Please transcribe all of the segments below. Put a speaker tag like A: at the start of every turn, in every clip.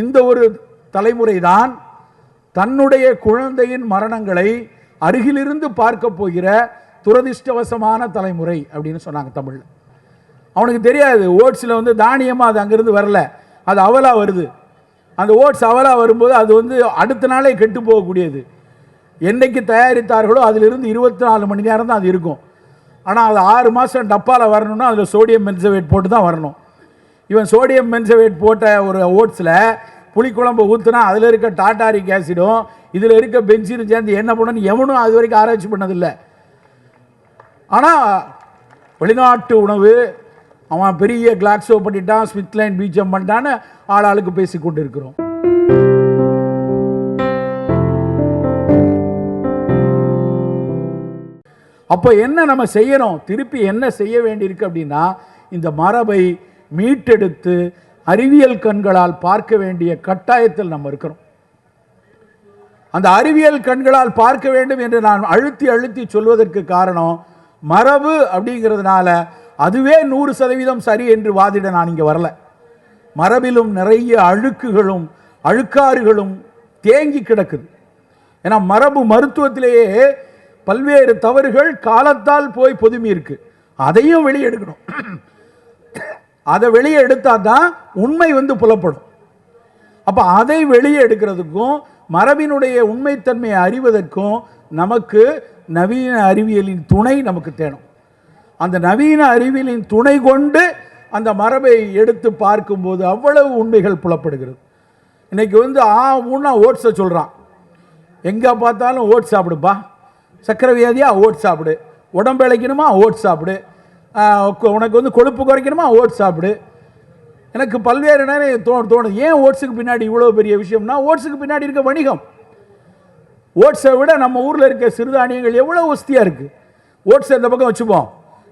A: இந்த ஒரு தலைமுறை தான் தன்னுடைய குழந்தையின் மரணங்களை அருகிலிருந்து பார்க்க போகிற துரதிர்ஷ்டவசமான தலைமுறை அப்படின்னு சொன்னாங்க தமிழில் அவனுக்கு தெரியாது ஓட்ஸில் வந்து தானியமாக அது அங்கேருந்து வரல அது அவலாக வருது. அந்த ஓட்ஸ் அவலாக வரும்போது அது வந்து அடுத்த நாளே கெட்டு போகக்கூடியது. என்னைக்கு தயாரித்தார்களோ அதிலிருந்து இருபத்தி நாலு மணி நேரம் தான் அது இருக்கும். ஆனால் அது ஆறு மாதம் டப்பாவில் வரணும்னா அதில் சோடியம் மென்சவேட் போட்டு தான் வரணும். இவன் சோடியம் மென்சவேட் போட்ட ஒரு ஓட்ஸில் புளிக்குழம்பு ஊற்றுனா அதில் இருக்க டாட்டாரிக் ஆசிடும் இதில் இருக்க பென்சினும் சேர்ந்து என்ன பண்ணணும்னு எவனும் அது வரைக்கும் ஆராய்ச்சி பண்ணதில்லை. ஆனால் வெளிநாட்டு உணவு அவன் பெரிய கிளாக்ஸோ பண்ணிட்டான் ஸ்மித்லைன் பீச்சம் பண்ணிட்டான்னு ஆளாளுக்கு பேசி கொண்டு இருக்கிறோம் அப்போ என்ன நம்ம செய்யணும்? திருப்பி என்ன செய்ய வேண்டியிருக்கு அப்படின்னா இந்த மரபை மீட்டெடுத்து அறிவியல் கண்களால் பார்க்க வேண்டிய கட்டாயத்தில் நம்ம இருக்கிறோம். அந்த அறிவியல் கண்களால் பார்க்க வேண்டும் என்று நான் அழுத்தி அழுத்தி சொல்வதற்கு காரணம் மரபு அப்படிங்கிறதுனால அதுவே நூறு சதவீதம் சரி என்று வாதிட நான் இங்கே வரல. மரபிலும் நிறைய அழுக்குகளும் அழுக்காறுகளும் தேங்கி கிடக்குது. ஏன்னா மரபு மருத்துவத்திலேயே பல்வேறு தவறுகள் காலத்தால் போய் பொதுமி இருக்கு. அதையும் வெளியெடுக்கணும். அதை வெளியே எடுத்தால் தான் உண்மை வந்து புலப்படும். அப்போ அதை வெளியே எடுக்கிறதுக்கும் மரபினுடைய உண்மைத்தன்மையை அறிவதற்கும் நமக்கு நவீன அறிவியலின் துணை நமக்கு தேணும் அந்த நவீன அறிவியலின் துணை கொண்டு அந்த மரபை எடுத்து பார்க்கும்போது அவ்வளவு உண்மைகள் புலப்படுகிறது. இன்றைக்கி வந்து ஆ ஊன்னா ஓட்ஸை சொல்கிறான் எங்கே பார்த்தாலும் ஓட்ஸ் சாப்பிடுப்பா. சக்கரை வியாதியாக ஓட்ஸ் சாப்பிடு. உடம்பு இழைக்கணுமா ஓட்ஸ் சாப்பிடு. உனக்கு வந்து கொழுப்பு குறைக்கணுமா? ஓட்ஸ் சாப்பிடு. எனக்கு பல்வேறு நேரம் தோ தோணுது. ஏன் ஓட்ஸுக்கு பின்னாடி இவ்வளோ பெரிய விஷயம்னா ஓட்ஸுக்கு பின்னாடி இருக்க வணிகம். ஓட்ஸை விட நம்ம ஊரில் இருக்க சிறுதானியங்கள் எவ்வளோ வசதியாக இருக்குது ஓட்ஸ் இந்த பக்கம் வச்சுப்போம்.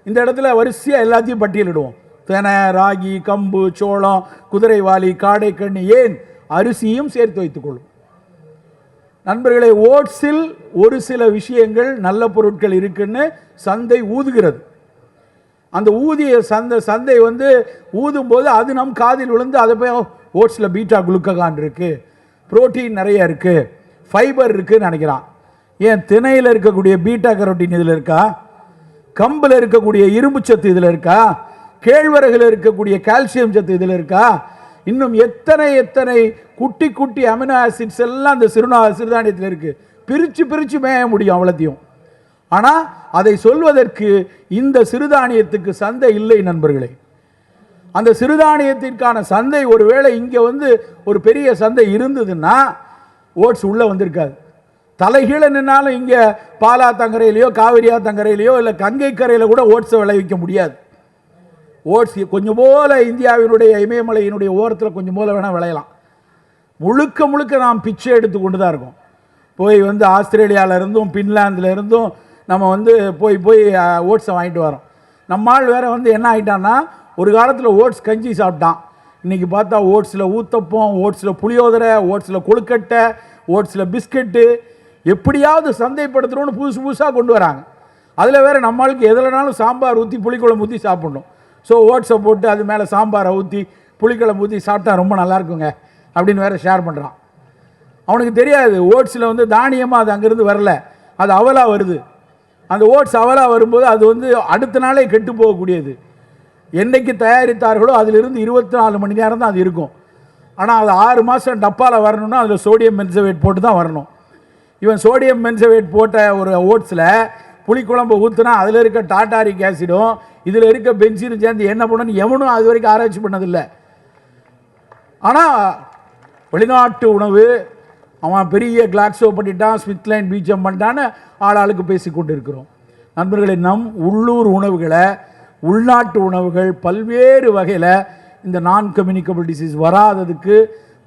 A: இந்த இடத்துல வரிசையாக எல்லாத்தையும் பட்டியலிடுவோம். தெனை ராகி கம்பு சோளம் குதிரைவாலி காடைக்கண்ணி ஏன்? அரிசியும் சேர்த்து வைத்துக்கொள்ளும் நண்பர்களே ஓட்ஸில் ஒரு சில விஷயங்கள் நல்ல பொருட்கள் இருக்குன்னு சந்தை ஊதுகிறது. அந்த ஊதிய சந்தை சந்தை வந்து ஊதும்போது அது நம் காதில் விழுந்து அதை போய் ஓட்ஸில் பீட்டா குளுக்ககான் இருக்குது புரோட்டீன் நிறைய இருக்குது ஃபைபர் இருக்குதுன்னு நினைக்கிறான். ஏன் திணையில் இருக்கக்கூடிய பீட்டா கரோட்டின் இதில் இருக்கா? கம்பில் இருக்கக்கூடிய இரும்பு சத்து இதில் இருக்கா? கேழ்வரகில் இருக்கக்கூடிய கால்சியம் சத்து இதில் இருக்கா? இன்னும் எத்தனை எத்தனை குட்டி குட்டி அமினோ ஆசிட்ஸ் எல்லாம் அந்த சிறுநா சிறுதானியத்தில் இருக்குது பிரித்து பிரித்து மேய முடியும் அவ்வளோத்தையும். ஆனால் அதை சொல்வதற்கு இந்த சிறுதானியத்துக்கு சந்தை இல்லை நண்பர்களே. அந்த சிறுதானியத்திற்கான சந்தை ஒருவேளை இங்கே வந்து ஒரு பெரிய சந்தை இருந்ததுன்னா ஓட்ஸ் உள்ளே வந்திருக்காது. தலைகீழ நின்னாலும் இங்கே பாலா தங்கரையிலையோ காவிரியா தங்கரையிலையோ இல்லை கங்கை கரையில் கூட ஓட்ஸை விளைவிக்க முடியாது. ஓட்ஸ் கொஞ்சம் போல இந்தியாவினுடைய இமயமலையினுடைய ஓரத்தில் கொஞ்சம் போல வேணால் விளையலாம். முழுக்க முழுக்க நாம் பிச்சை எடுத்து கொண்டு தான் இருக்கோம். போய் வந்து ஆஸ்திரேலியாவிலேருந்தும் இருந்தும் நம்ம வந்து போய் போய் ஓட்ஸை வாங்கிட்டு வரோம். நம்மால் வேறு வந்து என்ன ஆகிட்டான்னா ஒரு காலத்தில் ஓட்ஸ் கஞ்சி சாப்பிட்டான். இன்றைக்கி பார்த்தா ஓட்ஸில் ஊத்தப்பம் ஓட்ஸில் புளியோதரை ஓட்ஸில் கொழுக்கட்டை ஓட்ஸில் பிஸ்கெட்டு எப்படியாவது சந்தைப்படுத்துகிறோன்னு புதுசு புதுசாக கொண்டு வராங்க. அதில் வேறு நம்மளுக்கு எதுலனாலும் சாம்பார் ஊற்றி புளிக்குழம்பு ஊற்றி சாப்பிடணும். ஸோ ஓட்ஸை போட்டு அது மேலே சாம்பாரை ஊற்றி புளிக்குழம்பு ஊற்றி சாப்பிட்டா ரொம்ப நல்லா இருக்குங்க அப்படின்னு வேறு ஷேர் பண்ணுறான் அவனுக்கு தெரியாது ஓட்ஸில் வந்து தானியமாக அது அங்கேருந்து வரல அது அவலாக வருது. அந்த ஓட்ஸ் அவலாக வரும்போது அது வந்து அடுத்த நாளே கெட்டு போகக்கூடியது. என்றைக்கு தயாரித்தார்களோ அதிலிருந்து இருபத்தி நாலு மணி நேரம் தான் அது இருக்கும். ஆனால் அது ஆறு மாதம் டப்பாவில் வரணும்னா அதில் சோடியம் மென்சவேட் போட்டு தான் வரணும். இவன் சோடியம் மென்சவேட் போட்ட ஒரு ஓட்ஸில் புளிக்குழம்பு ஊற்றுனா அதில் இருக்க டாட்டாரிக் ஆசிடும் இதில் இருக்க பென்சினும் சேர்ந்து என்ன பண்ணணும்னு எவனும் அது வரைக்கும் ஆராய்ச்சி பண்ணதில்லை. ஆனால் வெளிநாட்டு உணவு அவன் பெரிய கிளாக்ஸோ பண்ணிட்டான் ஸ்மித்லைன் பீச்சம் பண்ணிட்டான்னு ஆளாளுக்கு பேசி கொண்டு இருக்கிறோம் நண்பர்களே நம் உள்ளூர் உணவுகளை உள்நாட்டு உணவுகள் பல்வேறு வகையில் இந்த நான் கம்யூனிகபிள் டிசீஸ் வராததுக்கு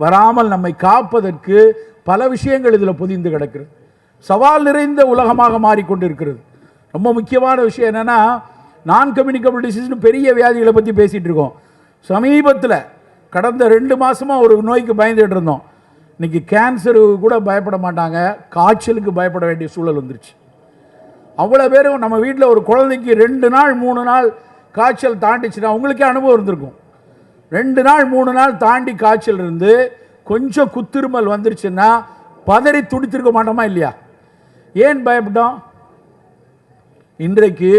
A: வராமல் நம்மை காப்பதற்கு பல விஷயங்கள் இதில் பொதிந்து கிடக்கிறது. சவால் நிறைந்த உலகமாக மாறிக்கொண்டிருக்கிறது ரொம்ப முக்கியமான விஷயம் என்னென்னா நான் கம்யூனிகபிள் டிசீஸ்னு பெரிய வியாதிகளை பற்றி பேசிகிட்டு இருக்கோம். சமீபத்தில் கடந்த ரெண்டு மாதமாக ஒரு நோய்க்கு பயந்துகிட்டு இருந்தோம். இன்னைக்கு கேன்சருக்கு கூட பயப்பட மாட்டாங்க. காய்ச்சலுக்கு பயப்பட வேண்டிய சூழல் வந்துருச்சு. அவ்வளோ பேரும் நம்ம வீட்டில் ஒரு குழந்தைக்கு ரெண்டு நாள் மூணு நாள் காய்ச்சல் தாண்டிச்சுன்னா உங்களுக்கே அனுபவம் இருந்திருக்கும். ரெண்டு நாள் மூணு நாள் தாண்டி காய்ச்சல் இருந்து கொஞ்சம் குத்திருமல் வந்துருச்சுன்னா பதறி துடித்திருக்க மாட்டோமா இல்லையா? ஏன் பயப்பட்டோம்? இன்றைக்கு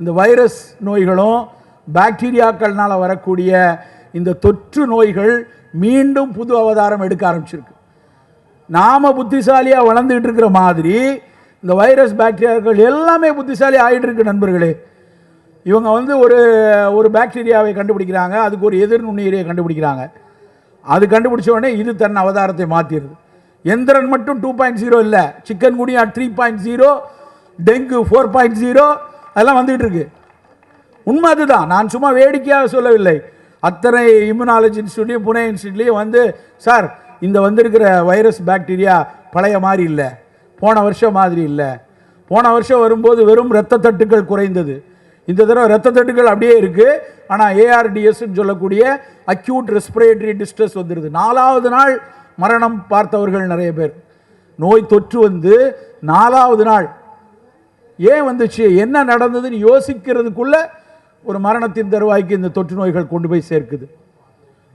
A: இந்த வைரஸ் நோய்களும் பாக்டீரியாக்கள்னால் வரக்கூடிய இந்த தொற்று நோய்கள் மீண்டும் புது அவதாரம் எடுக்க ஆரம்பிச்சிருக்கு. நாம் புத்திசாலியாக வளர்ந்துக்கிட்டு இருக்கிற மாதிரி இந்த வைரஸ் பாக்டீரியாக்கள் எல்லாமே புத்திசாலி ஆகிட்டு இருக்கு நண்பர்களே. இவங்க வந்து ஒரு ஒரு பாக்டீரியாவை கண்டுபிடிக்கிறாங்க அதுக்கு ஒரு எதிர் நுண்ணுயிரியை கண்டுபிடிக்கிறாங்க. அது கண்டுபிடிச்ச உடனே இது தன் அவதாரத்தை மாற்றிடுது எந்திரன் மட்டும் டூ பாயிண்ட் ஜீரோ இல்லை chikungunya three point zero dengue four point zero அதெல்லாம் வந்துகிட்டு இருக்கு. உண்மை அதுதான். நான் சும்மா வேடிக்கையாக சொல்லவில்லை. அத்தனை இம்யூனாலஜி இன்ஸ்டியூட்லேயும் புனே இன்ஸ்டியூட்லேயும் வந்து சார் இந்த வந்திருக்கிற வைரஸ் பாக்டீரியா பழைய மாதிரி இல்லை. போன வருஷம் மாதிரி இல்லை. போன வருஷம் வரும்போது வெறும் இரத்த தட்டுக்கள் குறைந்தது. இந்த தடவை இரத்த தட்டுக்கள் அப்படியே இருக்குது ஆனால் ஏஆர்டிஎஸ்ன்னு சொல்லக்கூடிய அக்யூட் ரெஸ்பிரேட்டரி டிஸ்ட்ரெஸ் வந்துடுது நாலாவது நாள் மரணம் பார்த்தவர்கள் நிறைய பேர். நோய் தொற்று வந்து நாலாவது நாள். ஏன் வந்துச்சு? என்ன நடந்ததுன்னு யோசிக்கிறதுக்குள்ளே ஒரு மரணத்தின் தருவாய்க்கு இந்த தொற்று நோய்கள் கொண்டு போய் சேர்க்குது.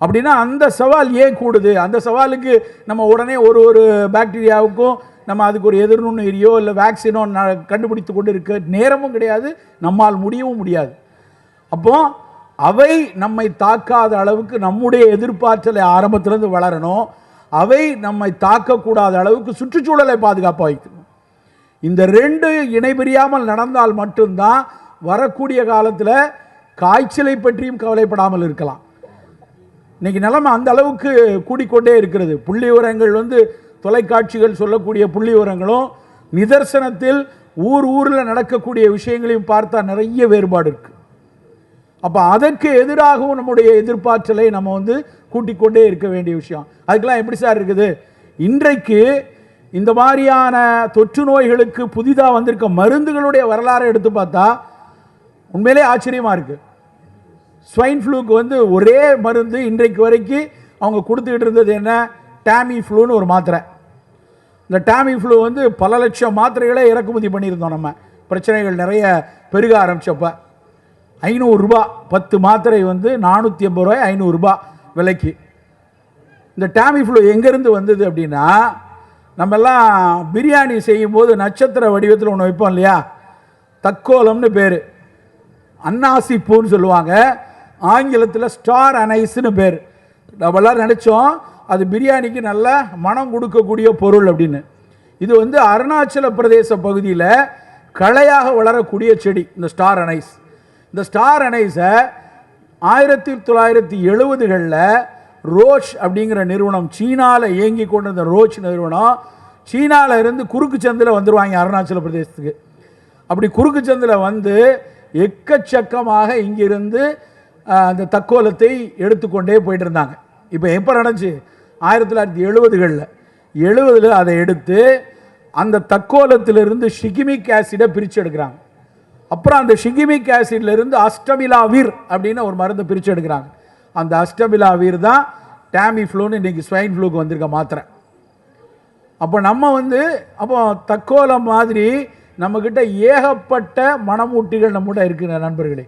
A: அப்படின்னா அந்த சவால் ஏன் கூடுது? அந்த சவாலுக்கு நம்ம உடனே ஒரு ஒரு பாக்டீரியாவுக்கும் நம்ம அதுக்கு ஒரு எதிர்நுண்ணுயிரியோ இல்லை வேக்சினோ ந- கண்டுபிடித்து கொண்டு இருக்க நேரமும் கிடையாது நம்மால் முடியவும் முடியாது. அப்போ அவை நம்மை தாக்காத அளவுக்கு நம்முடைய எதிர்பார்த்தலை ஆரம்பத்திலேருந்து வளரணும். அவை நம்மை தாக்கக்கூடாத அளவுக்கு சுற்றுச்சூழலை பாதுகாப்பாக வைக்கணும் இந்த ரெண்டு இணைபிரியாமல் நடந்தால் மட்டும்தான் வரக்கூடிய காலத்தில் காய்ச்சலை பற்றியும் கவலைப்படாமல் இருக்கலாம். இன்னைக்கு நிலைமை அந்த அளவுக்கு கூடிக்கொண்டே இருக்கிறது. புள்ளி உரங்கள் வந்து தொலைக்காட்சிகள் சொல்லக்கூடிய புள்ளி உரங்களும் நிதர்சனத்தில் ஊர் ஊரில் நடக்கக்கூடிய விஷயங்களையும் பார்த்தா நிறைய வேறுபாடு இருக்கு. அப்போ அதற்கு எதிராகவும் நம்முடைய எதிர்பார்த்தலை நம்ம வந்து கூட்டிக்கொண்டே இருக்க வேண்டிய விஷயம். அதுக்கெல்லாம் எப்படி சார் இருக்குது? இன்றைக்கு இந்த மாதிரியான தொற்று நோய்களுக்கு புதிதாக வந்திருக்க மருந்துகளுடைய வரலாறை எடுத்து பார்த்தா உண்மையிலே ஆச்சரியமாக இருக்குது ஸ்வைன் ஃப்ளூக்கு வந்து ஒரே மருந்து இன்றைக்கு வரைக்கும் அவங்க கொடுத்துக்கிட்டு இருந்தது என்ன? டேமி ஃப்ளூன்னு ஒரு மாத்திரை. இந்த டாமி ஃப்ளூ வந்து பல லட்சம் மாத்திரைகளே இறக்குமதி பண்ணியிருந்தோம் நம்ம. பிரச்சனைகள் நிறைய பெருக ஆரம்பித்தப்போ ஐநூறுரூபா பத்து மாத்திரை வந்து நானூற்றி ஐம்பது ரூபாய் ஐநூறுரூபா விலைக்கு. இந்த டாமி ஃப்ளூ எங்கேருந்து வந்தது அப்படின்னா நம்ம எல்லாம் பிரியாணி செய்யும்போது நட்சத்திர வடிவத்தில் ஒன்று வைப்போம் இல்லையா? தக்கோலம்னு பேர். அன்னாசி பூன்னு சொல்லுவாங்க. ஆங்கிலத்தில் ஸ்டார் அனைஸ்னு பேர். நம்ம நினச்சோம் அது பிரியாணிக்கு நல்ல மனம் கொடுக்கக்கூடிய பொருள் அப்படின்னு. இது வந்து அருணாச்சல பிரதேச பகுதியில் களையாக வளரக்கூடிய செடி இந்த ஸ்டார் அனைஸ் இந்த ஸ்டார் அனைஸை ஆயிரத்தி தொள்ளாயிரத்தி எழுபதுகளில் ரோச் அப்படிங்கிற நிறுவனம் சீனாவில் இயங்கி கொண்டிருந்த ரோச் நிறுவனம் சீனாவில் இருந்து குறுக்கு சந்தில் வந்துடுவாங்க அருணாச்சல பிரதேசத்துக்கு. அப்படி குறுக்கு சந்தில் வந்து எக்கச்சக்கமாக இங்கிருந்து அந்த தக்கோலத்தை எடுத்துக்கொண்டே போயிட்டு இருந்தாங்க இப்போ எப்போ நடந்துச்சு ஆயிரத்தி தொள்ளாயிரத்தி எழுபதுகளில் எழுபதில் அதை எடுத்து அந்த தக்கோலத்திலிருந்து ஷிகிமிக் ஆசிடை பிரித்து எடுக்கிறாங்க. அப்புறம் அந்த ஷிகிமிக் ஆசிட்லேருந்து அஸ்டமிலாவிர் அப்படின்னு ஒரு மருந்து பிரித்து எடுக்கிறாங்க. அந்த அஸ்டமிலாவிர் தான் டாமி ஃப்ளூன்னு இன்றைக்கி ஸ்வைன் ஃப்ளூக்கு வந்திருக்க மாத்திரை. அப்போ நம்ம வந்து அப்போ தக்கோலம் மாதிரி நம்மக்கிட்ட ஏகப்பட்ட மனமூட்டிகள் நம்மகிட்ட இருக்கிற நண்பர்களே.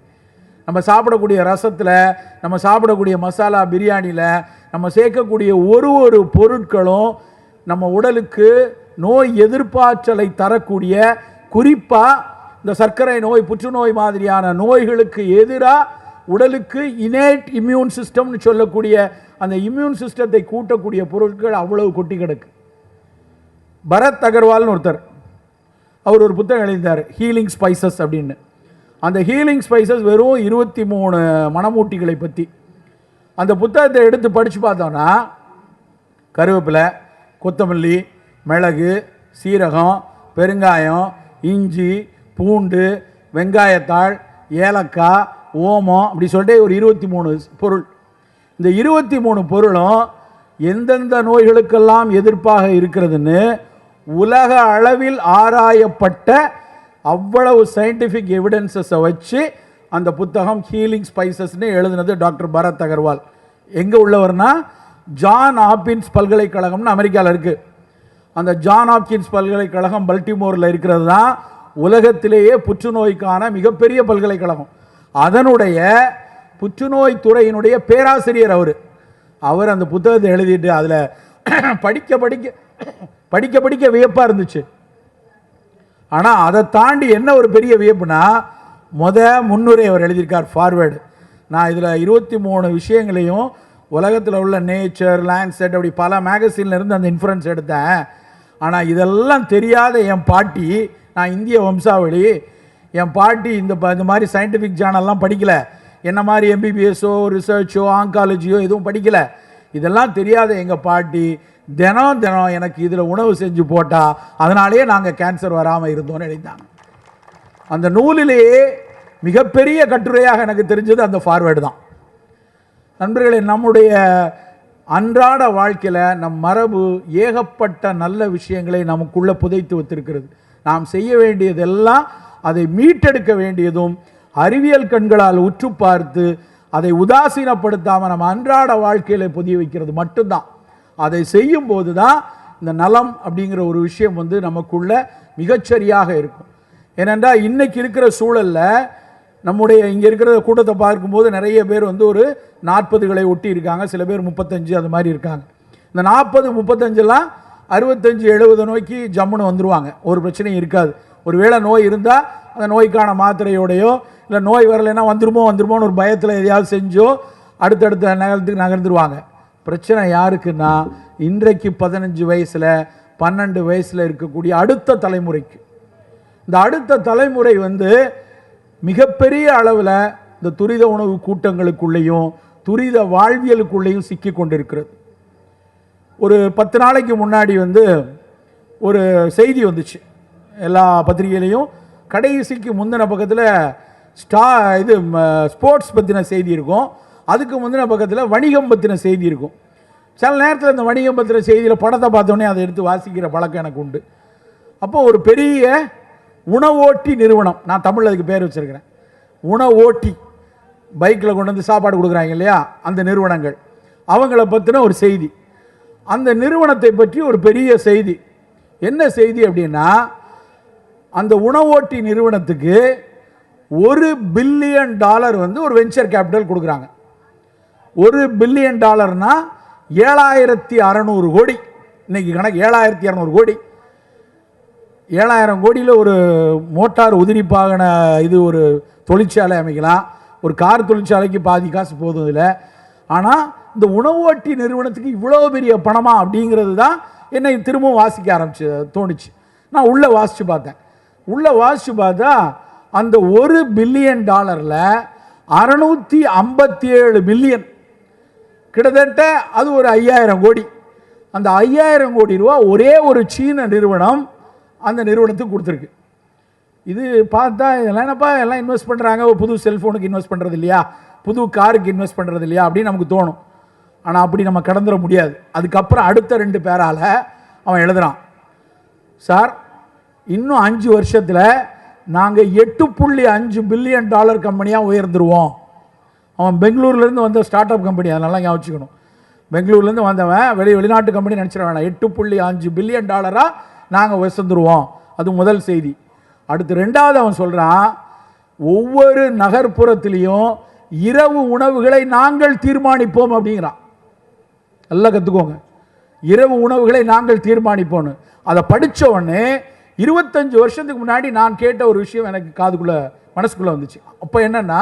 A: நம்ம சாப்பிடக்கூடிய ரசத்தில் நம்ம சாப்பிடக்கூடிய மசாலா பிரியாணியில் நம்ம சேர்க்கக்கூடிய ஒரு ஒரு பொருட்களும் நம்ம உடலுக்கு நோய் எதிர்ப்பாற்றலை தரக்கூடிய குறிப்பாக இந்த சர்க்கரை நோய் புற்றுநோய் மாதிரியான நோய்களுக்கு எதிராக உடலுக்கு இனேட் இம்யூன் சிஸ்டம்னு சொல்லக்கூடிய அந்த இம்யூன் சிஸ்டத்தை கூட்டக்கூடிய பொருட்கள் அவ்வளவு கொட்டி கிடக்கு. பரத் அகர்வால்னு ஒருத்தர் அவர் ஒரு புத்தகம் எழுதினார் ஹீலிங் ஸ்பைசஸ் அப்படின்னு. அந்த ஹீலிங் ஸ்பைசஸ் வெறும் இருபத்தி மூணு மணமூட்டிகளை பற்றி அந்த புத்தகத்தை எடுத்து படித்து பார்த்தோன்னா கருவேப்பிலை கொத்தமல்லி மிளகு சீரகம் பெருங்காயம் இஞ்சி பூண்டு வெங்காயத்தாள் ஏலக்காய் ஓமம் அப்படி சொல்லிட்டு ஒரு இருபத்தி மூணு பொருள். இந்த இருபத்தி மூணு பொருளும் எந்தெந்த நோய்களுக்கெல்லாம் எதிர்ப்பாக இருக்கிறதுன்னு உலக அளவில் ஆராயப்பட்ட அவ்வளவு சயின்டிஃபிக் எவிடன்சஸை வச்சு அந்த புத்தகம் ஹீலிங் ஸ்பைசஸ்னு எழுதினது டாக்டர் பரத் அகர்வால். எங்கே உள்ளவர்னா ஜான் ஆப்பின்ஸ் பல்கலைக்கழகம்னு அமெரிக்காவில் இருக்குது அந்த ஜான் ஆப்கின்ஸ் பல்கலைக்கழகம் பல்டிமோரில் இருக்கிறது தான் உலகத்திலேயே புற்றுநோய்க்கான மிகப்பெரிய பல்கலைக்கழகம். அதனுடைய புற்றுநோய் துறையினுடைய பேராசிரியர் அவர். அவர் அந்த புத்தகத்தை எழுதிட்டு அதில் படிக்க படிக்க படிக்க படிக்க வியப்பாக இருந்துச்சு. ஆனால் அதை தாண்டி என்ன ஒரு பெரிய வியப்புனா முத முன்னுரை அவர் எழுதியிருக்கார் ஃபார்வேர்டு நான் இதில் இருபத்தி மூணு விஷயங்களையும் உலகத்தில் உள்ள நேச்சர் லேண்ட்செட் அப்படி பல மேகசின்ல இருந்து அந்த இன்ஃபுரன்ஸ் எடுத்தேன். ஆனால் இதெல்லாம் தெரியாத என் பாட்டி நான் இந்திய வம்சாவளி என் பாட்டி இந்த ப- இந்த மாதிரி சயின்டிஃபிக் ஜேர்னல்லாம் படிக்கலை. என்ன மாதிரி எம்பிபிஎஸ்ஸோ ரிசர்ச்சோ ஆங்காலஜியோ எதுவும் படிக்கலை. இதெல்லாம் தெரியாத எங்கள் பாட்டி தினம் தினம் எனக்கு இதில் உணவு செஞ்சு போட்டால் அதனாலேயே நாங்கள் கேன்சர் வராமல் இருந்தோம்னு நினைத்தாங்க. அந்த நூலிலேயே மிகப்பெரிய கட்டுரையாக எனக்கு தெரிஞ்சது அந்த ஃபார்வேர்டு தான். நண்பர்களே நம்முடைய அன்றாட வாழ்க்கையில் நம் மரபு ஏகப்பட்ட நல்ல விஷயங்களை நமக்குள்ளே புதைத்து வைத்திருக்கிறது. நாம் செய்ய வேண்டியதெல்லாம் அதை மீட்டெடுக்க வேண்டியதும் அறிவியல் கண்களால் உற்று பார்த்து அதை உதாசீனப்படுத்தாமல் நம்ம அன்றாட வாழ்க்கையில் புதிய வைக்கிறது மட்டும்தான். அதை செய்யும்போது தான் இந்த நலம் அப்படிங்கிற ஒரு விஷயம் வந்து நமக்குள்ள மிகச்சரியாக இருக்கும். ஏனென்றால் இன்றைக்கி இருக்கிற சூழல்ல நம்முடைய இங்கே இருக்கிற கூட்டத்தை பார்க்கும்போது நிறைய பேர் வந்து ஒரு நாற்பதுகளை ஒட்டி இருக்காங்க. சில பேர் முப்பத்தஞ்சு அது மாதிரி இருக்காங்க. இந்த நாற்பது முப்பத்தஞ்செல்லாம் அறுபத்தஞ்சு எழுபது நோய்க்கு ஜம்முன்னு வந்துடுவாங்க ஒரு பிரச்சனையும் இருக்காது. ஒரு வேளை நோய் இருந்தால் அந்த நோய்க்கான மாத்திரையோடையோ இல்லை நோய் வரலைன்னா வந்துருமோ வந்துருமோன்னு ஒரு பயத்தில் எதையாவது செஞ்சோ அடுத்தடுத்த நகரத்துக்கு நகர்ந்துருவாங்க. பிரச்சனை யாருக்குன்னா இன்றைக்கு பதினஞ்சு வயசில் பன்னெண்டு வயசில் இருக்கக்கூடிய அடுத்த தலைமுறைக்கு. இந்த அடுத்த தலைமுறை வந்து மிகப்பெரிய அளவில் இந்த துரித உணவு கூட்டங்களுக்குள்ளேயும் துரித வாழ்வியலுக்குள்ளேயும் சிக்கி கொண்டிருக்கிறது. ஒரு பத்து நாளைக்கு முன்னாடி வந்து ஒரு செய்தி வந்துச்சு. எல்லா பத்திரிகையிலையும் கடைசிக்கு முந்தின பக்கத்தில் ஸ்டா இது ஸ்போர்ட்ஸ் பற்றின செய்தி இருக்கும். அதுக்கு முந்தின பக்கத்தில் வணிகம் பற்றின செய்தி இருக்கும். சில நேரத்தில் இந்த வணிகம் பற்றின செய்தியில் படத்தை பார்த்தோன்னே அதை எடுத்து வாசிக்கிற பழக்கம் எனக்கு உண்டு. அப்போது ஒரு பெரிய உணவோட்டி நிறுவனம் நான் தமிழில் அதுக்கு பேர் வச்சிருக்கிறேன். உணவோட்டி பைக்கில் கொண்டு வந்து சாப்பாடு கொடுக்குறாங்க இல்லையா? அந்த நிறுவனங்கள். அவங்கள பற்றின ஒரு செய்தி. அந்த நிறுவனத்தை பற்றி ஒரு பெரிய செய்தி. என்ன செய்தி அப்படின்னா அந்த உணவோட்டி நிறுவனத்துக்கு ஒரு பில்லியன் டாலர் வந்து ஒரு வெஞ்சர் கேபிட்டல் கொடுக்குறாங்க. ஒரு பில்லியன் டாலர்னா ஏழாயிரத்தி அறநூறு கோடி. இன்றைக்கி கணக்கு ஏழாயிரத்தி இரநூறு கோடி. ஏழாயிரம் கோடியில் ஒரு மோட்டார் உதிரி பாகன இது ஒரு தொழிற்சாலை அமைக்கலாம். ஒரு கார் தொழிற்சாலைக்கு பாதி காசு போதும் இதில் ஆனால் இந்த உணவோட்டி நிறுவனத்துக்கு இவ்வளோ பெரிய பணமா அப்படிங்கிறது தான் என்னை திரும்பவும் வாசிக்க ஆரம்பிச்சு தோணுச்சு. நான் உள்ளே வாசித்து பார்த்தேன். உள்ளே வாசித்து பார்த்தா அந்த ஒரு பில்லியன் டாலரில் அறநூற்றி ஐம்பத்தி ஏழு பில்லியன் கிட்டத்தட்ட அது ஒரு ஐயாயிரம் கோடி. அந்த ஐயாயிரம் கோடி ரூபா ஒரே ஒரு சீன நிறுவனம் அந்த நிறுவனத்துக்கு கொடுத்துருக்கு. இது பார்த்தா இதெல்லாம் என்னப்பா எல்லாம் இன்வெஸ்ட் பண்ணுறாங்க புது செல்ஃபோனுக்கு இன்வெஸ்ட் பண்ணுறது இல்லையா? புது காருக்கு இன்வெஸ்ட் பண்ணுறது இல்லையா? அப்படின்னு நமக்கு தோணும். ஆனால் அப்படி நம்ம கடந்துட முடியாது. அதுக்கப்புறம் அடுத்த ரெண்டு பேரால் அவன் எழுதுகிறான் சார் இன்னும் அஞ்சு வருஷத்தில் நாங்கள் எட்டு புள்ளி அஞ்சு பில்லியன் டாலர் கம்பெனியாக உயர்ந்துருவோம். அவன் பெங்களூர்லேருந்து வந்த ஸ்டார்ட் அப் கம்பெனி அதெல்லாம் ஞாபகம் வச்சுக்கணும் பெங்களூர்லேருந்து வந்தவன் வெளி வெளிநாட்டு கம்பெனி நினச்சிட வேணாம். எட்டு புள்ளி அஞ்சு பில்லியன் டாலராக நாங்கள் வசந்துருவோம் அது முதல் செய்தி. அடுத்து ரெண்டாவது அவன் சொல்கிறான் ஒவ்வொரு நகர்ப்புறத்திலையும் இரவு உணவுகளை நாங்கள் தீர்மானிப்போம் அப்படிங்கிறான். நல்லா கற்றுக்கோங்க இரவு உணவுகளை நாங்கள் தீர்மானிப்போன்னு அதை படித்த உடனே இருபத்தஞ்சு வருஷத்துக்கு முன்னாடி நான் கேட்ட ஒரு விஷயம் எனக்கு காதுக்குள்ளே மனசுக்குள்ளே வந்துச்சு. அப்போ என்னன்னா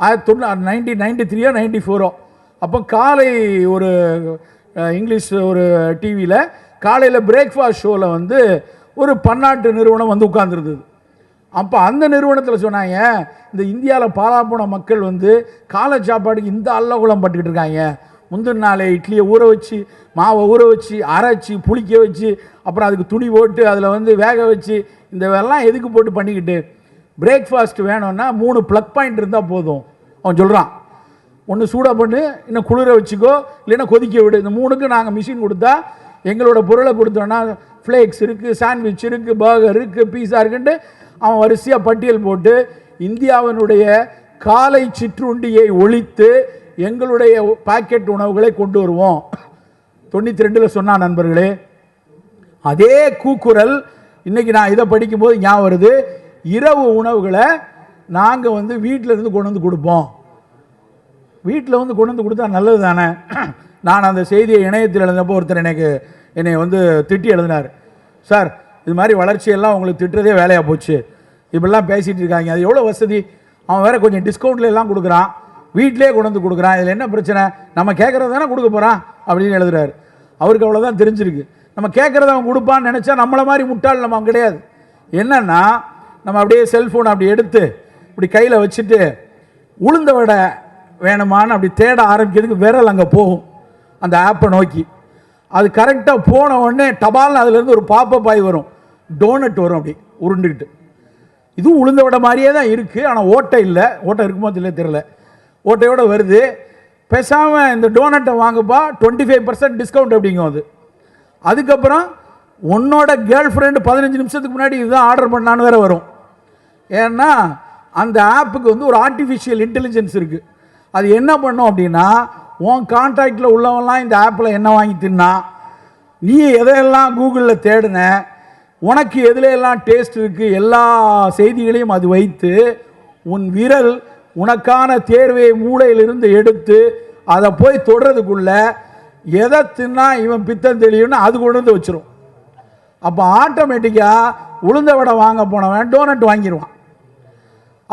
A: ஆயிரத்தி தொண்ணூ நைன்டி நைன்டி த்ரீயோ நைன்டி ஃபோரோ அப்போ காலை ஒரு இங்கிலீஷ் ஒரு டிவியில் காலையில் பிரேக்ஃபாஸ்ட் ஷோவில் வந்து ஒரு பன்னாட்டு நிறுவனம் வந்து உட்காந்துருந்தது அப்போ அந்த நிறுவனத்தில் சொன்னாங்க இந்த இந்தியாவில் பாலாப்போன போன மக்கள் வந்து காலை சாப்பாடுக்கு இந்த அல்லகுலம் பட்டுக்கிட்டு இருக்காங்க. முந்தின நாளை இட்லியை ஊற வச்சு மாவை ஊற வச்சு அரைச்சி புளிக்க வச்சு அப்புறம் அதுக்கு துணி போட்டு அதில் வந்து வேக வச்சு இந்த இதெல்லாம் எதுக்கு போட்டு பண்ணிக்கிட்டு பிரேக்ஃபாஸ்ட் வேணும்னா மூணு ப்ளக் பாயிண்ட் இருந்தால் போதும். அவன் சொல்கிறான் ஒன்று சூடாக பண்ணு இன்னும் குளிர வச்சுக்கோ இல்லைன்னா கொதிக்க விடு. இந்த மூணுக்கு நாங்கள் மிஷின் கொடுத்தா எங்களோட பொருளை கொடுத்தோன்னா ஃப்ளேக்ஸ் இருக்குது சாண்ட்விச் இருக்குது பர்கர் இருக்குது பீஸா இருக்குன்ட்டு அவன் வரிசையாக பட்டியல் போட்டு இந்தியாவினுடைய காலை சிற்றுண்டியை ஒழித்து எங்களுடைய பாக்கெட் உணவுகளை கொண்டு வருவோம். தொண்ணூற்றி ரெண்டில் சொன்னான் நண்பர்களே. அதே கூக்குரல் இன்றைக்கி நான் இதை படிக்கும்போது ஞாபகம் வருது. இரவு உணவுகளை நாங்கள் வந்து வீட்டில் இருந்து கொண்டு வந்து கொடுப்போம். வீட்டில் வந்து கொண்டு வந்து கொடுத்தா நல்லது தானே? நான் அந்த செய்தியை இணையத்தில் எழுந்தப்போ ஒருத்தர் எனக்கு என்னை வந்து திட்டி எழுதினார். சார் இது மாதிரி வளர்ச்சியெல்லாம் உங்களுக்கு திட்டுறதே வேலையாக போச்சு. இப்படிலாம் பேசிகிட்டு இருக்காங்க. அது எவ்வளோ வசதி? அவன் வேற கொஞ்சம் டிஸ்கவுண்ட்ல எல்லாம் கொடுக்குறான். வீட்டிலே கொண்டு வந்து கொடுக்குறான். இதில் என்ன பிரச்சனை? நம்ம கேட்குறது தானே கொடுக்க போகிறான் அப்படின்னு எழுதுறாரு. அவருக்கு அவ்வளோதான் தெரிஞ்சிருக்கு. நம்ம கேட்குறத அவன் கொடுப்பான்னு நினச்சா நம்மளை மாதிரி முட்டாள் நம்ம கிடையாது. என்னென்னா நம்ம அப்படியே செல்ஃபோன் அப்படி எடுத்து இப்படி கையில் வச்சுட்டு உளுந்த வடை வேணுமான்னு அப்படி தேட ஆரம்பிக்கிறதுக்கு விரல் அங்கே போகும். அந்த ஆப்பை நோக்கி. அது கரெக்டாக போன உடனே டபால்னு அதுலேருந்து ஒரு பாப்பப் ஆகி வரும். டோனட் வரும் அப்படி உருண்டுக்கிட்டு இதுவும் உளுந்த வடை மாதிரியே தான் இருக்குது ஆனால் ஓட்டை இல்லை. ஓட்டை இருக்குமோ தெரியல தெரியல. ஓட்டையோடு வருது. பேசாமல் இந்த டோனட்டை வாங்கப்பா டுவெண்ட்டி ஃபைவ் பர்சன்ட் டிஸ்கவுண்ட் அப்படிங்கும் அது. அதுக்கப்புறம் உன்னோட கேர்ள் ஃப்ரெண்டு பதினஞ்சு நிமிஷத்துக்கு முன்னாடி இதுதான் ஆர்டர் பண்ணான்னு வேற வரும். ஏன்னா அந்த ஆப்புக்கு வந்து ஒரு ஆர்டிஃபிஷியல் இன்டெலிஜென்ஸ் இருக்குது அது என்ன பண்ணும் அப்படின்னா உன் கான்டாக்டில் உள்ளவன்லாம் இந்த ஆப்பில் என்ன வாங்கி தின்னா நீ எதையெல்லாம் கூகுளில் தேடின உனக்கு எதுல எல்லாம் டேஸ்ட் இருக்குது எல்லா செய்திகளையும் அது வைத்து உன் விரல் உனக்கான தேர்வை மூளையிலிருந்து எடுத்து அதை போய் தொடுறதுக்குள்ள எதை தின்னா இவன் பித்தம் தெளியும்னு அது கொண்டு வந்து வச்சிரும். அப்போ ஆட்டோமேட்டிக்காக உளுந்த வடை வாங்க போனவன் டோனட் வாங்கிடுவான்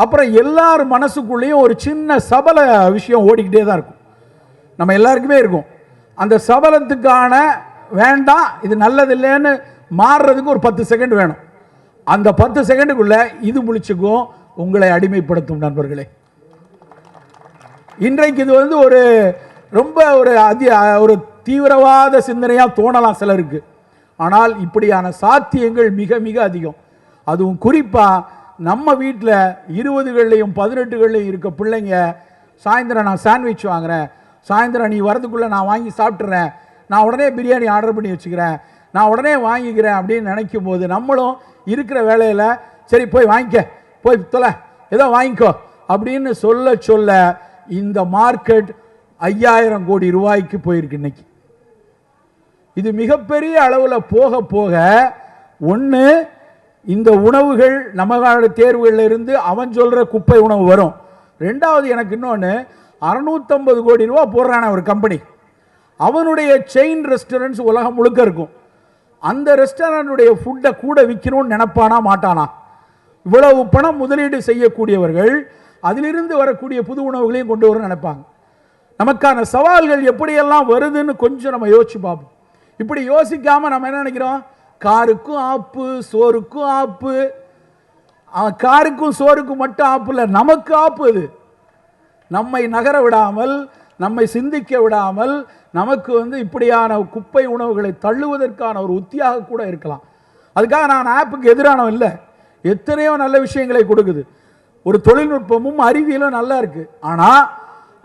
A: அப்புறம் எல்லார் மனசுக்குள்ளேயும் ஒரு சின்ன சபல விஷயம் ஓடிக்கிட்டே தான் இருக்கும். நம்ம எல்லாருக்குமே இருக்கும். அந்த சபலத்துக்கான வேண்டாம் இது நல்லதில்லைன்னு மாறுறதுக்கு ஒரு பத்து செகண்ட் வேணும். அந்த பத்து செகண்டுக்குள்ளே இது முழிச்சுக்கும் உங்களை அடிமைப்படுத்தும் நண்பர்களே. இன்றைக்கு இது வந்து ஒரு ரொம்ப ஒரு அதி ஒரு தீவிரவாத சிந்தனையாக தோணலாம் சிலருக்கு. ஆனால் இப்படியான சாத்தியங்கள் மிக மிக அதிகம். அதுவும் குறிப்பாக நம்ம வீட்டில் இருபதுகள்லையும் பதினெட்டுகள்லையும் இருக்க பிள்ளைங்க சாயந்தரம் நான் சாண்ட்விச் வாங்குறேன். சாயந்தரம் நீ வரதுக்குள்ளே நான் வாங்கி சாப்பிட்றேன் நான் உடனே பிரியாணி ஆர்டர் பண்ணி வச்சுக்கிறேன். நான் உடனே வாங்கிக்கிறேன் அப்படின்னு நினைக்கும் போது நம்மளும் இருக்கிற வேலையில் சரி போய் வாங்கிக்க. போய் தொலை. ஏதோ வாங்கிக்கோ. அப்படின்னு சொல்ல சொல்ல இந்த மார்க்கெட் ஐயாயிரம் கோடி ரூபாய்க்கு போயிருக்கு இன்னைக்கு. இது மிகப்பெரிய அளவில் போக போக ஒன்று இந்த உணவுகள் நமக்கான தேர்வுகளில் இருந்து அவன் சொல்கிற குப்பை உணவு வரும். ரெண்டாவது எனக்கு இன்னொன்று அறநூற்றம்பது கோடி ரூபா போடுறான ஒரு கம்பெனி அவனுடைய செயின் ரெஸ்டாரண்ட்ஸ் உலகம் முழுக்க இருக்கும். அந்த ரெஸ்டாரண்ட்டுடைய ஃபுட்டை கூட விற்கணும்னு நினப்பானா மாட்டானா? இவ்வளவு பணம் முதலீடு செய்யக்கூடியவர்கள் அதிலிருந்து வரக்கூடிய புது உணவுகளையும் கொண்டு வர நினைப்பாங்க. நமக்கான சவால்கள் எப்படியெல்லாம் வருதுன்னு கொஞ்சம் நம்ம யோசிச்சு பார்ப்போம். இப்படி யோசிக்காமல் நம்ம என்ன நினைக்கிறோம்? காருக்கும் ஆப்பு சோறுக்கும் ஆப்பு. காருக்கும் சோறுக்கும் மட்டும் ஆப்பு இல்லை நமக்கு ஆப்பு இது நம்மை நகர விடாமல் நம்மை சிந்திக்க விடாமல் நமக்கு வந்து இப்படியான குப்பை உணவுகளை தள்ளுவதற்கான ஒரு உத்தியாக கூட இருக்கலாம். அதுக்காக நான் ஆப்புக்கு எதிரானவன் இல்லை. எத்தனையோ நல்ல விஷயங்களை கொடுக்குது. ஒரு தொழில்நுட்பமும் அறிவியலும் நல்லா இருக்குது ஆனால்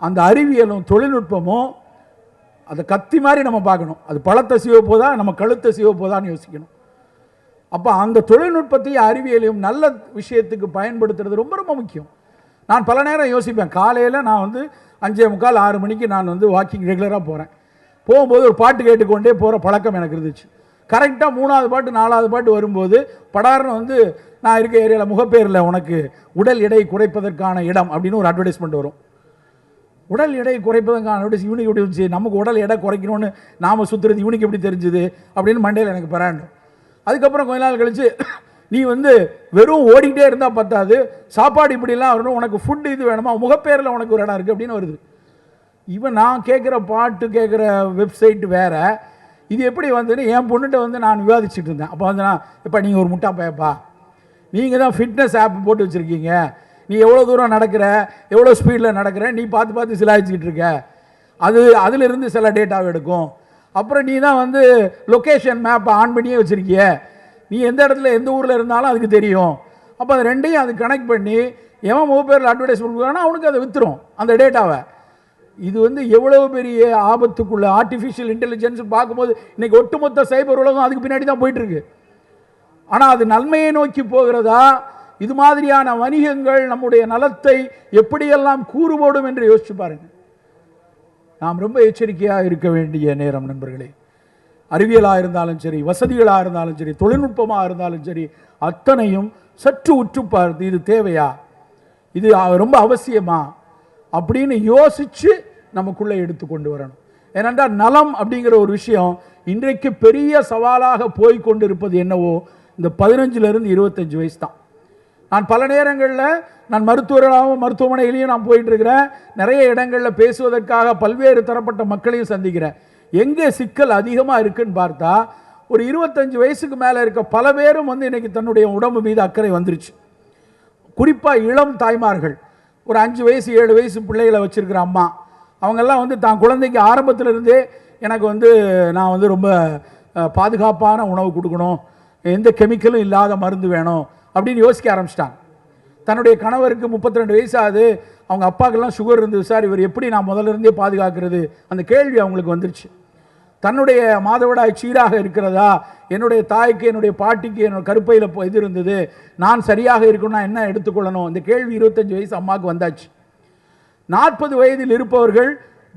A: அந்த அறிவியலும் தொழில்நுட்பமும் அதை கத்தி மாதிரி நம்ம பார்க்கணும். அது பழத்தை சிவப்போதா நம்ம கழுத்தை சிவப்போதான்னு யோசிக்கணும். அப்போ அந்த தொழில்நுட்பத்தையும் அறிவியலையும் நல்ல விஷயத்துக்கு பயன்படுத்துறது ரொம்ப ரொம்ப முக்கியம். நான் பல நேரம் யோசிப்பேன். காலையில் நான் வந்து அஞ்சே முக்கால் ஆறு மணிக்கு நான் வந்து வாக்கிங் ரெகுலராக போகிறேன் போகும்போது ஒரு பாட்டு கேட்டுக்கொண்டே போகிற பழக்கம் எனக்கு இருந்துச்சு. கரெக்டாக மூணாவது பாட்டு நாலாவது பாட்டு வரும்போது படாரணம் வந்து நான் இருக்க ஏரியாவில் முகப்பேரில் உனக்கு உடல் எடை குறைப்பதற்கான இடம் அப்படின்னு ஒரு அட்வர்டைஸ்மெண்ட் வரும். உடல் எடையை குறைப்பதற்கான அட்வர்டைஸ் இவனுக்கு எப்படி இருந்துச்சு? நமக்கு உடல் எடை குறைக்கணும்னு நாம சுற்றுறது இவனுக்கு எப்படி தெரிஞ்சுது? அப்படின்னு மண்டையில் எனக்கு பராண்டும் அதுக்கப்புறம் கொஞ்ச நாள் கழித்து நீ வந்து வெறும் ஓடிக்கிட்டே இருந்தால் பத்தாது. சாப்பாடு இப்படிலாம் வரணும். உனக்கு ஃபுட்டு இது வேணுமா? முகப்பேரில் உனக்கு ஒரு இடம் இருக்குது அப்படின்னு வருது. இவன் நான் கேட்குற பாட்டு கேட்குற வெப்சைட் வேறு. இது எப்படி வந்துன்னு என் பொண்ணுகிட்ட வந்து நான் விவாதிச்சுட்டு இருந்தேன். அப்போ வந்து நான் இப்போ நீங்கள் ஒரு முட்டா பயப்பா நீங்கள் தான் ஃபிட்னஸ் ஆப் போட்டு வச்சுருக்கீங்க. நீ எவ்வளோ தூரம் நடக்கிற எவ்வளோ ஸ்பீடில் நடக்கிற நீ பார்த்து பார்த்து சிலாய்ச்சிக்கிட்டு இருக்க. அது அதிலிருந்து சில டேட்டாவை எடுக்கும். அப்புறம் நீ தான் வந்து லொக்கேஷன் மேப்பை ஆன் பண்ணியே வச்சுருக்கிய. நீ எந்த இடத்துல எந்த ஊரில் இருந்தாலும் அதுக்கு தெரியும். அப்போ அது ரெண்டையும் அது கனெக்ட் பண்ணி எவன் பேரில் அட்வர்டைஸ் கொடுக்குறானோ அவனுக்கு அதை விற்றுரும் அந்த டேட்டாவை இது வந்து எவ்வளவு பெரிய ஆபத்துக்குள்ள ஆர்டிஃபிஷியல் இன்டெலிஜென்ஸ் பார்க்கும்போது இன்றைக்கி ஒட்டுமொத்த சைபர் உலகம் அதுக்கு பின்னாடி தான் போயிட்டுருக்கு ஆனால் அது நன்மையை நோக்கி போகிறதா இது மாதிரியான வணிகங்கள் நம்முடைய நலத்தை எப்படியெல்லாம் கூறுபோடும் என்று யோசிச்சு பாருங்கள். நாம் ரொம்ப எச்சரிக்கையாக இருக்க வேண்டிய நேரம் நண்பர்களே. அறிவியலாக இருந்தாலும் சரி வசதிகளாக இருந்தாலும் சரி தொழில்நுட்பமாக இருந்தாலும் சரி அத்தனையும் சற்று உற்று பார்த்து இது தேவையா? இது ரொம்ப அவசியமா? அப்படின்னு யோசித்து நமக்குள்ளே எடுத்து கொண்டு வரணும். ஏனென்றால் நலம் அப்படிங்கிற ஒரு விஷயம் இன்றைக்கு பெரிய சவாலாக போய் கொண்டிருப்பது என்னவோ இந்த பதினஞ்சுலேருந்து இருபத்தஞ்சு வயசு தான். நான் பல நேரங்களில் நான் மருத்துவராகவும் மருத்துவமனையிலையும் நான் போயிட்டுருக்கிறேன் நிறைய இடங்களில் பேசுவதற்காக பல்வேறு தரப்பட்ட மக்களையும் சந்திக்கிறேன். எங்கே சிக்கல் அதிகமாக இருக்குன்னு பார்த்தா ஒரு இருபத்தஞ்சு வயசுக்கு மேலே இருக்க பல பேரும் வந்து இன்றைக்கி தன்னுடைய உடம்பு மீது அக்கறை வந்துருச்சு. குறிப்பாக இளம் தாய்மார்கள். ஒரு அஞ்சு வயசு ஏழு வயசு பிள்ளைகளை வச்சுருக்கிற அம்மா. அவங்கெல்லாம் வந்து தான் குழந்தைக்கு ஆரம்பத்தில் இருந்தே எனக்கு வந்து நான் வந்து ரொம்ப பாதுகாப்பான உணவு கொடுக்கணும். எந்த கெமிக்கலும் இல்லாத மருந்து வேணும். அப்படின்னு யோசிக்க ஆரம்பிச்சிட்டாங்க. தன்னுடைய கணவருக்கு 32 ரெண்டு வயசு ஆகுது அவங்க அப்பாக்கெல்லாம் சுகர் இருந்தது. சார் இவர் எப்படி நான் முதல்ல இருந்தே பாதுகாக்கிறது? அந்த கேள்வி அவங்களுக்கு வந்துருச்சு. தன்னுடைய மாதவிடாய் சீராக இருக்கிறதா? என்னுடைய தாய்க்கு என்னுடைய பாட்டிக்கு என்னோட கருப்பையில் இப்போ இது இருந்தது. நான் சரியாக இருக்கணும்னா என்ன எடுத்துக்கொள்ளணும்? இந்த கேள்வி இருபத்தஞ்சி வயசு அம்மாவுக்கு வந்தாச்சு. நாற்பது வயதில் இருப்பவர்கள்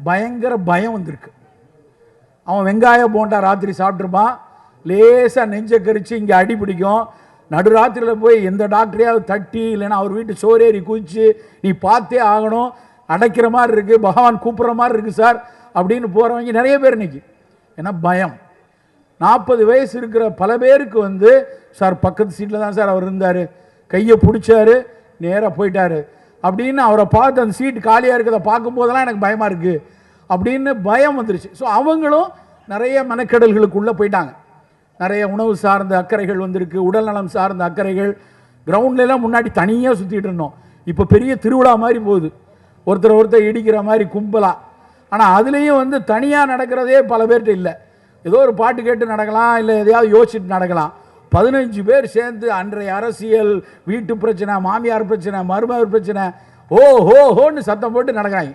A: பயங்கர பயம் வந்திருக்கு. அவன் வெங்காய போண்டா ராத்திரி சாப்பிட்ருப்பான் லேசாக நெஞ்சை கரிச்சு இங்கே அடி பிடிக்கும். நடுராத்திரியில் போய் எந்த டாக்டரையாவது தட்டி இல்லைன்னா அவர் வீட்டு சோறேறி குதிச்சு நீ பார்த்தே ஆகணும். அடைக்கிற மாதிரி இருக்குது பகவான் கூப்பிட்ற மாதிரி இருக்குது சார். அப்படின்னு போகிறவங்க நிறைய பேர் இன்னைக்கு. ஏன்னா பயம். நாற்பது வயசு இருக்கிற பல பேருக்கு வந்து சார் பக்கத்து சீட்டில் தான் சார் அவர் இருந்தார். கையை பிடிச்சாரு. நேராக போயிட்டார். அப்படின்னு அவரை பார்த்து அந்த சீட் காலியாக இருக்கிறத பார்க்கும்போதெல்லாம் எனக்கு பயமாக இருக்குது அப்படின்னு பயம் வந்துருச்சு. ஸோ அவங்களும் நிறைய மெனக்கெடல்களுக்குள்ளே போயிட்டாங்க. நிறைய உணவு சார்ந்த அக்கறைகள் வந்திருக்கு உடல்நலம் சார்ந்த அக்கறைகள். கிரவுண்ட்லலாம் முன்னாடி தனியாக சுற்றிட்டு இருந்தோம். இப்போ பெரிய திருவிழா மாதிரி போகுது. ஒருத்தர் ஒருத்தர் இடிக்கிற மாதிரி கும்பலா. ஆனால் அதுலேயும் வந்து தனியாக நடக்கிறதே பல பேர்கிட்ட இல்லை. ஏதோ ஒரு பாட்டு கேட்டு நடக்கலாம் இல்லை எதையாவது யோசிச்சுட்டு நடக்கலாம். பதினஞ்சு பேர் சேர்ந்து அன்றைய அரசியல் வீட்டு பிரச்சனை மாமியார் பிரச்சனை மருமகர் பிரச்சனை ஓ ஹோ ஹோன்னு சத்தம் போட்டு நடக்கிறாங்க.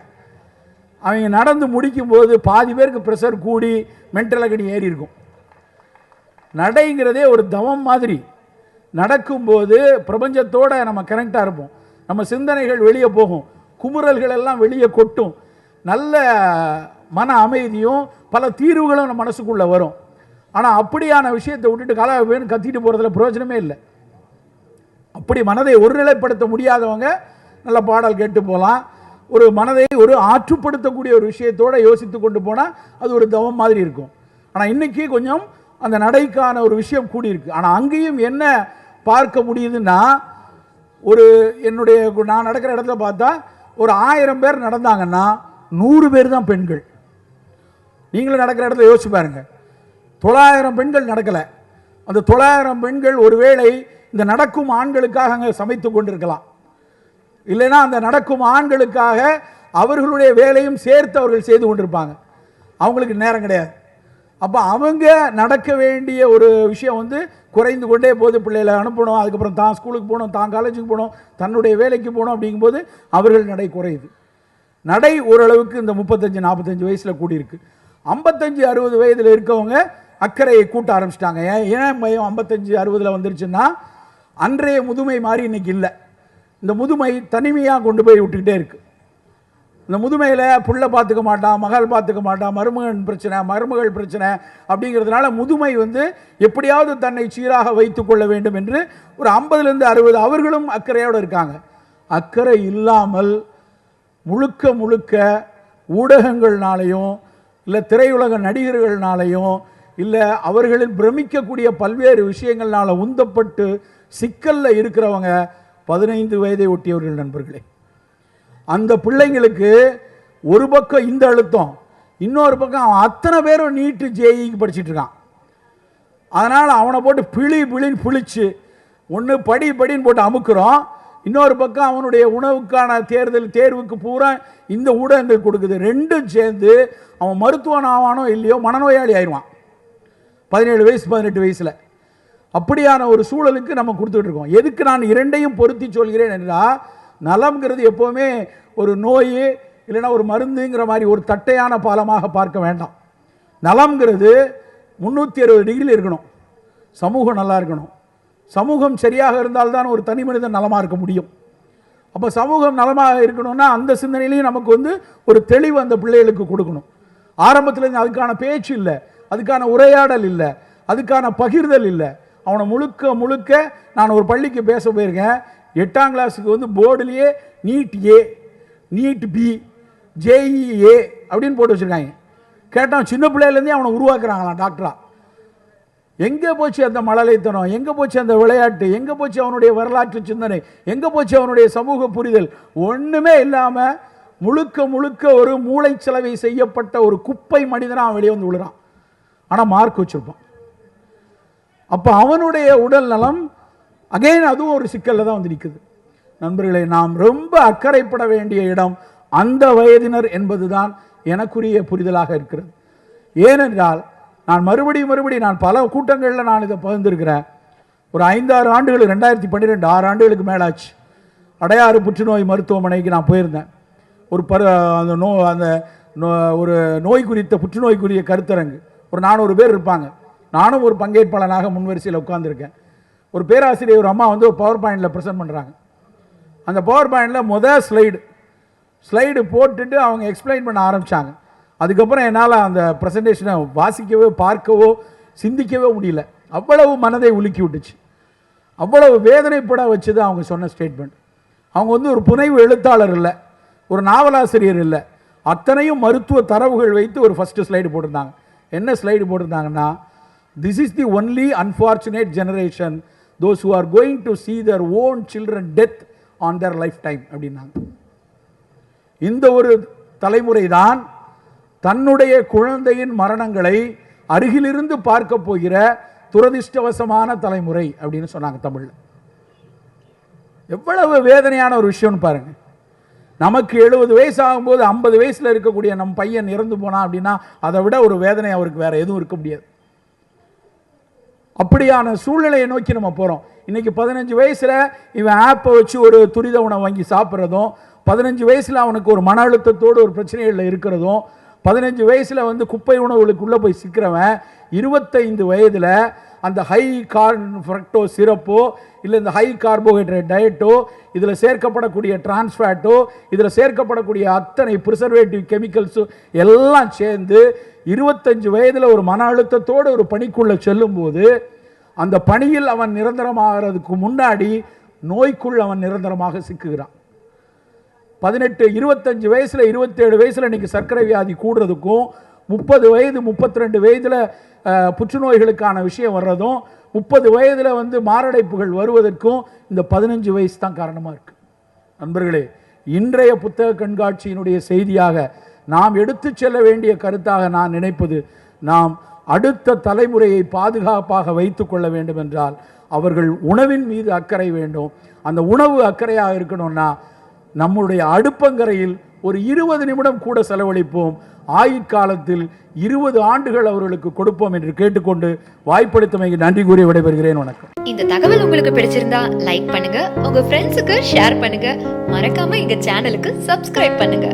A: அவங்க நடந்து முடிக்கும்போது பாதி பேருக்கு ப்ரெஷர் கூடி மென்டல் அக்கடி ஏறி இருக்கும். நடைங்கிறதே ஒரு தவம் மாதிரி. நடக்கும்போது பிரபஞ்சத்தோடு நம்ம கனெக்டாக இருப்போம். நம்ம சிந்தனைகள் வெளியே போகும். குமுறல்கள் எல்லாம் வெளியே கொட்டும். நல்ல மன அமைதியும் பல தீர்வுகளும் நம்ம மனசுக்குள்ளே வரும். ஆனால் அப்படியான விஷயத்தை விட்டுட்டு கலா வேணும் கத்திட்டு போகிறதுல பிரயோஜனமே இல்லை. அப்படி மனதை ஒருநிலைப்படுத்த முடியாதவங்க நல்ல பாடல் கேட்டு போகலாம் ஒரு மனதை ஒரு ஆற்றுப்படுத்தக்கூடிய ஒரு விஷயத்தோடு யோசித்து கொண்டு போனால் அது ஒரு தவம் மாதிரி இருக்கும். ஆனால் இன்றைக்கி கொஞ்சம் அந்த நடைக்கான ஒரு விஷயம் கூடியிருக்கு. ஆனால் அங்கேயும் என்ன பார்க்க முடியுதுன்னா ஒரு என்னுடைய நான் நடக்கிற இடத்துல பார்த்தா ஒரு ஆயிரம் பேர் நடந்தாங்கன்னா நூறு பேர் தான் பெண்கள். நீங்களும் நடக்கிற இடத்துல யோசிச்சு பாருங்கள் தொள்ளாயிரம் பெண்கள் நடக்கலை. அந்த தொள்ளாயிரம் பெண்கள் ஒருவேளை இந்த நடக்கும் ஆண்களுக்காக அங்கே சமைத்து கொண்டிருக்கலாம். இல்லைன்னா அந்த நடக்கும் ஆண்களுக்காக அவர்களுடைய வேலையும் சேர்த்து அவர்கள் செய்து கொண்டிருப்பாங்க. அவங்களுக்கு நேரம் கிடையாது. அப்போ அவங்க நடக்க வேண்டிய ஒரு விஷயம் வந்து குறைந்து கொண்டே போகுது. பிள்ளைகளை அனுப்பணும். அதுக்கப்புறம் தான் ஸ்கூலுக்கு போகணும் தான் காலேஜுக்கு போகணும் தன்னுடைய வேலைக்கு போகணும் அப்படிங்கும்போது அவர்கள் நடை குறையுது. நடை ஓரளவுக்கு இந்த முப்பத்தஞ்சு நாற்பத்தஞ்சு வயசில் கூடியிருக்கு. ஐம்பத்தஞ்சு அறுபது வயதில் இருக்கவங்க அக்கறையை கூட்ட ஆரம்பிச்சிட்டாங்க. ஏன் ஏன் மையம் ஐம்பத்தஞ்சு அறுபதில் வந்துருச்சுன்னா அன்றைய முதுமை மாதிரி இன்னைக்கு இல்லை. இந்த முதுமை தனிமையாக கொண்டு போய் விட்டுக்கிட்டே இருக்குது இந்த முதுமையில் புள்ள பார்த்துக்க மாட்டான் மகள் பார்த்துக்க மாட்டான் மருமகன் பிரச்சனை மருமகள் பிரச்சனை அப்படிங்கிறதுனால முதுமை வந்து எப்படியாவது தன்னை சீராக வைத்து கொள்ள வேண்டும் என்று ஒரு ஐம்பதுலேருந்து அறுபது அவர்களும் அக்கறையோடு இருக்காங்க. அக்கறை இல்லாமல் முழுக்க முழுக்க ஊடகங்கள்னாலையும் இல்லை திரையுலக நடிகர்கள்னாலையும் இல்லை அவர்களில் பிரமிக்கக்கூடிய பல்வேறு விஷயங்கள்னால உந்தப்பட்டு சிக்கலில் இருக்கிறவங்க பதினைந்து வயதை ஒட்டியவர்கள் நண்பர்களே. அந்த பிள்ளைங்களுக்கு ஒரு பக்கம் இந்த அழுத்தம் இன்னொரு பக்கம் அவன் அத்தனை பேரும் நீட்டு ஜேஇக்கு படிச்சிட்டு இருக்கான். அதனால் அவனை போட்டு பிழி பிழின்னு பிழிச்சு ஒன்று படி படின்னு போட்டு அமுக்குறோம். இன்னொரு பக்கம் அவனுடைய உணவுக்கான தேர்தல் தேர்வுக்கு பூரா இந்த ஊடகங்கள் கொடுக்குது. ரெண்டும் சேர்ந்து அவன் மருத்துவன் ஆவானோ இல்லையோ மனநோயாளி ஆயிடுவான். பதினேழு வயசு பதினெட்டு வயசில். அப்படியான ஒரு சூழலுக்கு நம்ம கொடுத்துட்ருக்கோம் எதுக்கு நான் இரண்டையும் பொருத்தி சொல்கிறேன் என்றால் நலம்ங்கிறது எப்போவுமே ஒரு நோய் இல்லைன்னா ஒரு மருந்துங்கிற மாதிரி ஒரு தட்டையான பாலமாக பார்க்க வேண்டாம். நலம்ங்கிறது முந்நூற்றி அறுபது டிகிரியில் இருக்கணும். சமூகம் நல்லா இருக்கணும். சமூகம் சரியாக இருந்தால்தான் ஒரு தனி மனிதன் நலமாக இருக்க முடியும். அப்போ சமூகம் நலமாக இருக்கணும்னா அந்த சிந்தனையிலையும் நமக்கு வந்து ஒரு தெளிவு அந்த பிள்ளைகளுக்கு கொடுக்கணும். ஆரம்பத்தில் இருந்து அதுக்கான பேச்சு இல்லை அதுக்கான உரையாடல் இல்லை அதுக்கான பகிர்தல் இல்லை. அவனை முழுக்க முழுக்க நான் ஒரு பள்ளிக்கு பேச போயிருக்கேன். எட்டாம் கிளாஸுக்கு வந்து போர்டுலேயே NEET A NEET B JEE அப்படின்னு போட்டு வச்சுருக்காங்க. கேட்டான் சின்ன பிள்ளையிலேருந்தே அவனை உருவாக்குறாங்களாம் டாக்டராக எங்கே போச்சு அந்த மழலைத்தனம்? எங்கே போச்சு அந்த விளையாட்டு? எங்கே போச்சு அவனுடைய வரலாற்று சிந்தனை? எங்கே போச்சு அவனுடைய சமூக புரிதல்? ஒன்றுமே இல்லாமல் முழுக்க முழுக்க ஒரு மூளைச்சலவை செய்யப்பட்ட ஒரு குப்பை மனிதனாக அவன் வெளியே வந்து விழுறான். ஆனால் மார்க் வச்சுருப்பான். அப்போ அவனுடைய உடல் நலம் அகைன் அதுவும் ஒரு சிக்கலில் தான் வந்து நிற்குது நண்பர்களை நாம் ரொம்ப அக்கறைப்பட வேண்டிய இடம் அந்த வயதினர் என்பதுதான் எனக்குரிய புரிதலாக இருக்கிறது. ஏனென்றால் நான் மறுபடியும் மறுபடியும் நான் பல கூட்டங்களில் நான் இதை பகிர்ந்திருக்கிறேன். ஒரு ஐந்தாறு ஆண்டுகள் ரெண்டாயிரத்தி பன்னிரெண்டு ஆறு ஆண்டுகளுக்கு மேலாச்சு. அடையாறு புற்றுநோய் மருத்துவமனைக்கு நான் போயிருந்தேன். ஒரு பரு அந்த நோ அந்த நோ- ஒரு நோய் குறித்த புற்றுநோய்க்குரிய கருத்தரங்கு. ஒரு நானூறு பேர் இருப்பாங்க. நானும் ஒரு பங்கேற்பாளனாக முன்வரிசையில் உட்காந்துருக்கேன் ஒரு பேராசிரியர் ஒரு அம்மா வந்து ஒரு பவர் பாயிண்டில் ப்ரெசென்ட் பண்ணுறாங்க அந்த பவர் பாயிண்டில் முதல் ஸ்லைடு ஸ்லைடு போட்டுட்டு அவங்க எக்ஸ்பிளைன் பண்ண ஆரம்பித்தாங்க அதுக்கப்புறம் என்னால் அந்த ப்ரெசன்டேஷனை வாசிக்கவோ பார்க்கவோ சிந்திக்கவே முடியல. அவ்வளவு மனதை உலுக்கி விட்டுச்சு. அவ்வளவு வேதனைப்பட வச்சது அவங்க சொன்ன ஸ்டேட்மெண்ட் அவங்க வந்து ஒரு புனைவு எழுத்தாளர் இல்லை ஒரு நாவலாசிரியர் இல்லை. அத்தனையும் மருத்துவ தரவுகள் வைத்து ஒரு ஃபஸ்ட்டு ஸ்லைடு போட்டிருந்தாங்க. என்ன slide போட்டிருந்தாங்கன்னா this is the only unfortunate generation those who are going to see their own children death on their lifetime அப்படின்னாங்க. இந்த ஒரு தலைமுறை தான் தன்னுடைய குழந்தையின் மரணங்களை அருகிலிருந்து பார்க்க போகிற துரதிர்ஷ்டவசமான தலைமுறை அப்படின்னு சொன்னாங்க தமிழில். எவ்வளவு வேதனையான ஒரு விஷயம்னு பாருங்க. நமக்கு எழுபது வயசு ஆகும்போது ஐம்பது வயசுல இருக்கக்கூடிய நம் பையன் இறந்து போனான் அப்படின்னா அதை விட ஒரு வேதனை அவருக்கு வேற எதுவும் இருக்க முடியாது. அப்படியான சூழ்நிலையை நோக்கி நம்ம போகிறோம் இன்றைக்கி பதினஞ்சு வயசில் இவன் ஆப்பை வச்சு ஒரு துரித உணவு வாங்கி சாப்பிட்றதும் பதினஞ்சு வயசில் அவனுக்கு ஒரு மன அழுத்தத்தோடு ஒரு பிரச்சனைகளில் இருக்கிறதும் பதினஞ்சு வயசில் வந்து குப்பை உணவுகளுக்குள்ளே போய் சிக்கிறவன் இருபத்தைந்து வயதில் அந்த ஹை கார்ன் ஃப்ரக்டோ சிரப்போ இல்லை இந்த ஹை கார்போஹைட்ரேட் டயட்டோ இதில் சேர்க்கப்படக்கூடிய டிரான்ஸ்ஃபேட்டோ இதில் சேர்க்கப்படக்கூடிய அத்தனை ப்ரிசர்வேட்டிவ் கெமிக்கல்ஸும் எல்லாம் சேர்ந்து இருபத்தஞ்சு வயதில் ஒரு மன அழுத்தத்தோடு ஒரு பணிக்குள்ளே செல்லும்போது அந்த பணியில் அவன் நிரந்தரமாகிறதுக்கு முன்னாடி நோய்க்குள் அவன் நிரந்தரமாக சிக்குகிறான். பதினெட்டு இருபத்தஞ்சு வயசில் இருபத்தேழு வயசில் இன்னைக்கு சர்க்கரை வியாதி கூடுறதுக்கும் முப்பது வயது முப்பத்தி ரெண்டு வயதில் புற்றுநோய்களுக்கான விஷயம் வர்றதும் முப்பது வயதில் வந்து மாரடைப்புகள் வருவதற்கும் இந்த பதினஞ்சு வயசு தான் காரணமாக இருக்குது நண்பர்களே இன்றைய புத்தக கண்காட்சியினுடைய செய்தியாக நாம் எடுத்துச் செல்ல வேண்டிய கருத்தாக நான் நினைப்பது நாம் அடுத்த தலைமுறையை பாதுகாப்பாக வைத்து கொள்ள வேண்டும் என்றால் அவர்கள் உணவின் மீது அக்கறை வேண்டும். அந்த உணவு அக்கறையாக இருக்கணும்னா நம்முடைய அடுப்பங்கரையில் ஒரு இருபது நிமிடம் கூட செலவழிப்போம். ஆயுட்காலத்தில் இருபது ஆண்டுகள் அவர்களுக்கு கொடுப்போம் என்று கேட்டுக்கொண்டு வாய்ப்பளித்தமைக்கு நன்றி கூறி விடைபெறுகிறேன். வணக்கம்.
B: இந்த தகவல் உங்களுக்கு பிடிச்சிருந்தா லைக் பண்ணுங்க. உங்க ஃப்ரெண்ட்ஸுக்கு ஷேர் பண்ணுங்க. மறக்காம எங்க சேனலுக்கு சப்ஸ்கிரைப் பண்ணுங்க.